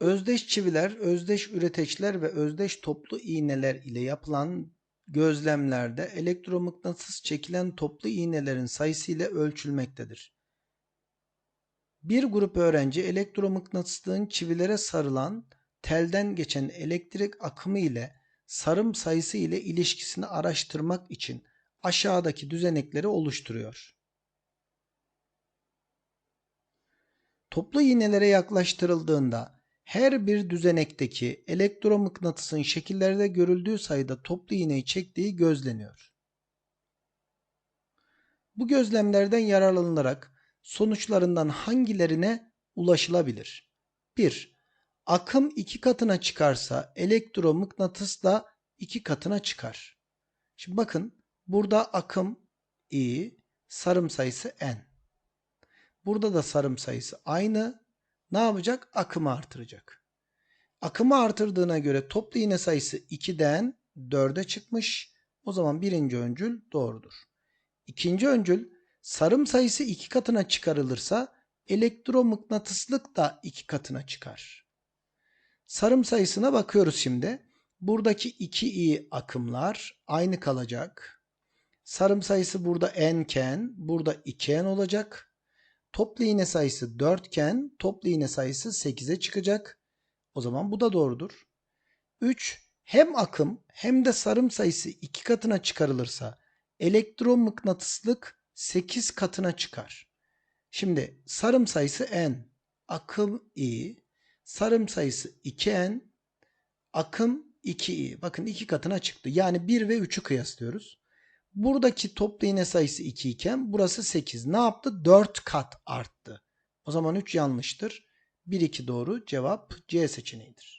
Özdeş çiviler, özdeş üreteçler ve özdeş toplu iğneler ile yapılan gözlemlerde elektromıknatıs çekilen toplu iğnelerin sayısı ile ölçülmektedir. Bir grup öğrenci elektromıknatıslığın çivilere sarılan telden geçen elektrik akımı ile sarım sayısı ile ilişkisini araştırmak için aşağıdaki düzenekleri oluşturuyor. Toplu iğnelere yaklaştırıldığında her bir düzenekteki elektromıknatısın şekillerde görüldüğü sayıda toplu iğneyi çektiği gözleniyor. Bu gözlemlerden yararlanılarak sonuçlarından hangilerine ulaşılabilir? 1. Akım iki katına çıkarsa elektromıknatıs da iki katına çıkar. Şimdi bakın burada akım i, sarım sayısı n. Burada da sarım sayısı aynı. Ne yapacak? Akımı artıracak. Akımı artırdığına göre toplu iğne sayısı 2'den 4'e çıkmış. O zaman birinci öncül doğrudur. İkinci öncül sarım sayısı 2 katına çıkarılırsa elektromıknatıslık da 2 katına çıkar. Sarım sayısına bakıyoruz şimdi. Buradaki 2i akımlar aynı kalacak. Sarım sayısı burada n iken burada 2n olacak. Toplu iğne sayısı 4 iken toplu iğne sayısı 8'e çıkacak. O zaman bu da doğrudur. 3. Hem akım hem de sarım sayısı 2 katına çıkarılırsa elektromıknatıslık 8 katına çıkar. Şimdi sarım sayısı n, akım i, sarım sayısı 2n, akım 2i. Bakın 2 katına çıktı. Yani 1 ve 3'ü kıyaslıyoruz. Buradaki toplu iğne sayısı 2 iken burası 8. Ne yaptı? 4 kat arttı. O zaman 3 yanlıştır. 1 2 doğru. Cevap C seçeneğidir.